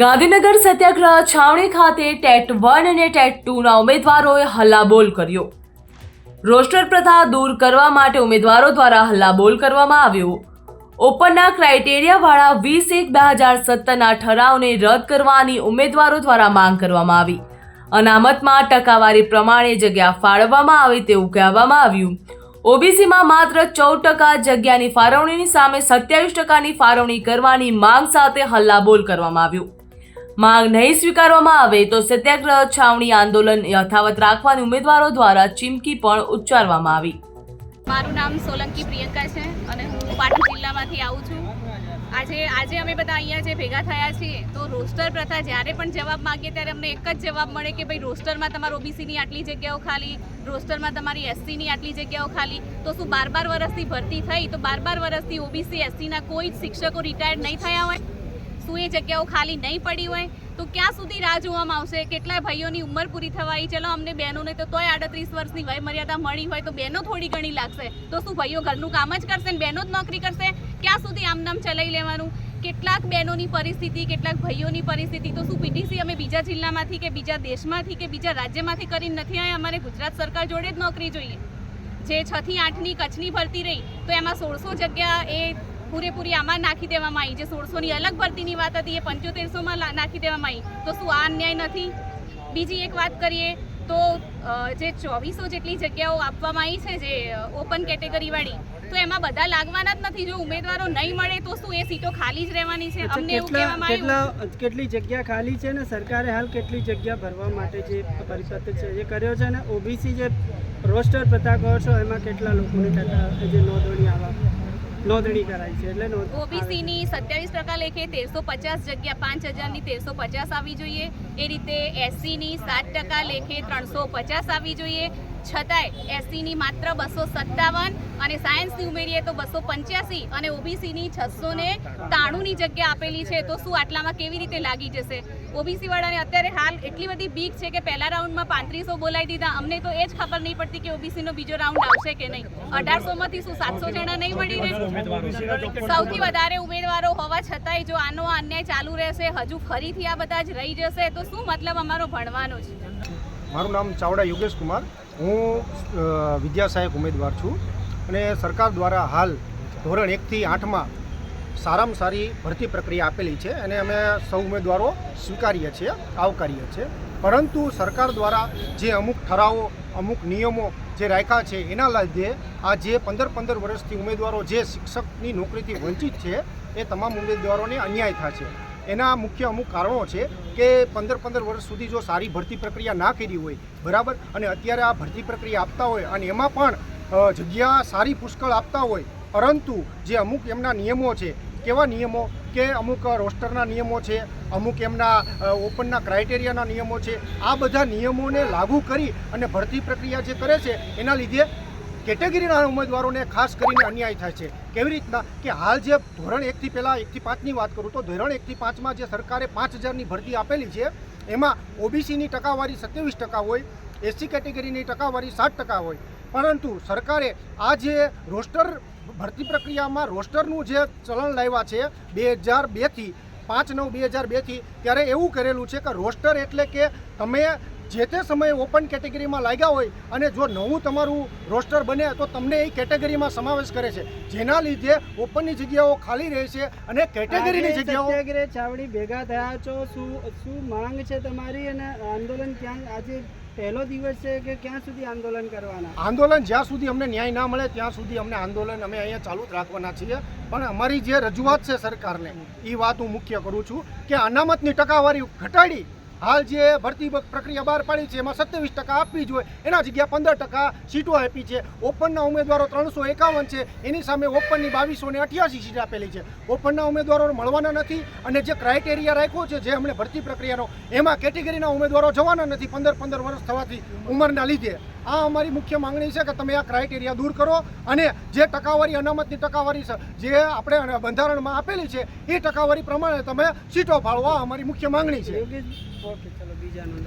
ગાંધીનગર સત્યાગ્રહ છાવણી ખાતે TET one અને ટેટ ટુના ઉમેદવારોએ હલ્લાબોલ કર્યો. રોસ્ટર પ્રથા દૂર કરવા માટે ઉમેદવારો દ્વારા હલ્લાબોલ કરવામાં આવ્યો. ઓપનના ક્રાઇટેરિયાવાળા વીસ એક બે હજાર સત્તરના ઠરાવને રદ કરવાની ઉમેદવારો દ્વારા માંગ કરવામાં આવી. અનામતમાં ટકાવારી પ્રમાણે જગ્યા ફાળવવામાં આવે તેવું કહેવામાં આવ્યું. ઓબીસીમાં માત્ર ચૌદ ટકા જગ્યાની ફાળવણીની સામે સત્યાવીસ ટકાની ફાળવણી કરવાની માંગ સાથે હલ્લાબોલ કરવામાં આવ્યું. માંગ નહીં સ્વીકારવામાં આવે તો સત્યાગ્રહ, છાવણી, આંદોલન યથાવત રાખવાની ઉમેદવારો દ્વારા ચીમકી પણ ઉચ્ચારવામાં આવી. મારું નામ સોલંકી પ્રિયંકા છે અને હું પાટણ જિલ્લામાંથી આવું છું. આજે આજે અમે બધા અહીંયા જે ભેગા થયા છીએ, તો રોસ્ટર પ્રથા જ્યારે પણ જવાબ માગીએ ત્યારે અમને એક જ જવાબ મળે કે ભાઈ રોસ્ટરમાં તમારો ઓબીસીની આટલી જગ્યાઓ ખાલી, રોસ્ટરમાં તમારી એસસીની આટલી જગ્યાઓ ખાલી. તો શું બાર બાર વર્ષથી ભરતી થઈ, તો બાર બાર વર્ષથી ઓબીસી, એસસીના કોઈ જ શિક્ષકો રિટાયર્ડ નહીં થયા હોય? શું એ જગ્યાઓ ખાલી નહીં પડી હોય, તો ક્યાં સુધી રાહ જોવામાં આવશે? કેટલા ભાઈઓની ઉંમર પૂરી થવાઈ. ચલો, અમને બહેનોને તો તોય આડત્રીસ વર્ષની વય મર્યાદા મળી હોય તો બહેનો થોડી ઘણી લાગશે. તો શું ભાઈઓ ઘરનું કામ જ કરશે ને બહેનો જ નોકરી કરશે? ક્યાં સુધી આમનામ ચલાવી લેવાનું? કેટલાક બહેનોની પરિસ્થિતિ, કેટલાક ભાઈઓની પરિસ્થિતિ. તો શું પીટીસી અમે બીજા જિલ્લામાંથી કે બીજા દેશમાંથી કે બીજા રાજ્યમાંથી કરીને નથી આવ્યા અમારે ગુજરાત સરકાર જોડે જ નોકરી જોઈએ. જે છથી આઠની કચ્છની ભરતી રહી, તો એમાં સોળસો જગ્યા એ પૂરેપૂરી આમાં નાખી દેવામાં આવી. જે સોળસોની અલગ ભરતીની વાત હતી એ પંચોતેરસોમાં નાખી દેવામાં આવી. તો શું આ અન્યાય નથી? બીજી એક વાત કરીએ તો જે ચોવીસો જેટલી જગ્યાઓ આપવામાં આવી છે જે ઓપન કેટેગરીવાળી તો એમાં બધા લાગવાના જ નથી. જો ઉમેદવારો નહીં મળે તો શું એ સીટો ખાલી જ રહેવાની છે? અમને એવું કહેવામાં આવ્યું. કેટલી જગ્યા ખાલી છે ને? સરકારે હાલ કેટલી જગ્યા ભરવા માટે જે પરિપત્ર છે એ કર્યો છે ને? ઓબીસી જે રોસ્ટર પ્રથા કહો છો એમાં કેટલા લોકોની જે નોંધણી આવા નોંધણી કરાઈ છે એટલે ઓબીસીની સત્યાવીસ ટકા લેખે તેરસો પચાસ જગ્યા પાંચ હજારની તેરસો પચાસ આવી જોઈએ. એ રીતે એસસીની સાત ટકા લેખે ત્રણસો પચાસ આવી જોઈએ. છતાંય એસસીની માત્ર બસો સત્તાવન અને સાયન્સની ઉમેરીએ તો બસો પંચ્યાસી અને ઓબીસીની છસો ને ત્રાણુંની જગ્યા આપેલી છે. તો શું આટલામાં કેવી રીતે લાગી જશે? ઓબીસીવાળાને અત્યારે હાલ એટલી બધી બીક છે કે પહેલા રાઉન્ડમાં પાંત્રીસો બોલાવી દીધા. અમને તો એ જ ખબર નહીં પડતી કે ઓબીસીનો બીજો રાઉન્ડ આવશે કે નહીં. અઢારસોમાંથી શું સાતસો જણા નહીં મળી રહે? સૌથી વધારે ઉમેદવારો હોવા છતાંય જો આનો અન્યાય ચાલુ રહેશે, હજુ ફરીથી આ બધા જ રહી જશે, તો શું મતલબ અમારો ભણવાનો છે? મારું નામ ચાવડા યોગેશ કુમાર. હું વિદ્યા સહાયક ઉમેદવાર છું અને સરકાર દ્વારા હાલ ધોરણ એકથી આઠમાં સારામાં સારી ભરતી પ્રક્રિયા આપેલી છે અને અમે સૌ ઉમેદવારો સ્વીકારીએ છીએ, આવકારીએ છીએ. પરંતુ સરકાર દ્વારા જે અમુક ઠરાવો, અમુક નિયમો જે રાખ્યા છે, એના લીધે આ જે પંદર પંદર વર્ષથી ઉમેદવારો, જે શિક્ષકની નોકરીથી વંચિત છે, એ તમામ ઉમેદવારોને અન્યાય થશે એના મુખ્ય અમુક કારણો છે કે પંદર પંદર વર્ષ સુધી જો સારી ભરતી પ્રક્રિયા ના કરી હોય, બરાબર? અને અત્યારે આ ભરતી પ્રક્રિયા આપતા હોય અને એમાં પણ જગ્યા સારી પુષ્કળ આપતા હોય, પરંતુ જે અમુક એમના નિયમો છે, કેવા નિયમો? કે અમુક રોસ્ટરના નિયમો છે, અમુક એમના ઓપનના ક્રાઇટેરિયાના નિયમો છે, આ બધા નિયમોને લાગુ કરી અને ભરતી પ્રક્રિયા જે કરે છે, એના લીધે કેટેગરીના ઉમેદવારોને ખાસ કરીને અન્યાય થાય છે. કેવી રીતના? કે હાલ જે ધોરણ એકથી પહેલાં એકથી પાંચની વાત કરું તો ધોરણ એકથી પાંચમાં જે સરકારે પાંચ હજારની ભરતી આપેલી છે, એમાં ઓબીસીની ટકાવારી સત્યાવીસ ટકા હોય, એસસી કેટેગરીની ટકાવારી સાત ટકા હોય. પરંતુ સરકારે આ જે રોસ્ટર ભરતી પ્રક્રિયામાં રોસ્ટરનું જે ચલણ લાવ્યા છે બે હજાર બેથી પાંચ નવ બે હજાર બેથી, ત્યારે એવું કરેલું છે કે રોસ્ટર એટલે કે તમે જે તે સમયે ઓપન કેટેગરીમાં લાગ્યા હોય અને જો નવું તમારું રોસ્ટર બને તો તમને એ કેટેગરીમાં સમાવેશ કરે છે. જેના લીધે ઓપનની જગ્યાઓ ખાલી રહે છે અને કેટેગરીની જગ્યાઓ સત્યાગ્રહ ચાવડી ભેગા થયા છો શું શું માંગ છે તમારી અને આંદોલન ક્યાં આજે પહેલો દિવસ છે કે ક્યાં સુધી આંદોલન કરવાના? આંદોલન જ્યાં સુધી અમને ન્યાય ના મળે ત્યાં સુધી અમને આંદોલન અમે અહીંયા ચાલુ જ રાખવાના છીએ. પણ અમારી જે રજૂઆત છે સરકારને એ વાત હું મુખ્ય કરું છું કે અનામતની ટકાવારી ઘટાડી હાલ જે ભરતી પ્રક્રિયા બહાર પાડી છે, એમાં સત્યાવીસ ટકા આપવી જોઈએ. એના જગ્યા પંદર ટકા સીટો આપી છે. ઓપનના ઉમેદવારો ત્રણસો એકાવન છે. એની સામે ઓપનની બાવીસો ને અઠ્યાસી સીટ આપેલી છે. ઓપનના ઉમેદવારો મળવાના નથી અને જે ક્રાઇટેરિયા રાખ્યો છે, જે અમને ભરતી પ્રક્રિયાનો, એમાં કેટેગરીના ઉમેદવારો જવાના નથી પંદર પંદર વર્ષ થવાથી ઉંમરના લીધે. આ અમારી મુખ્ય માંગણી છે કે તમે આ ક્રાઇટેરિયા દૂર કરો અને જે ટકાવારી, અનામતની ટકાવારી છે, જે આપણે બંધારણમાં આપેલી છે, એ ટકાવારી પ્રમાણે તમે સીટો ફાળવો. અમારી મુખ્ય માંગણી છે.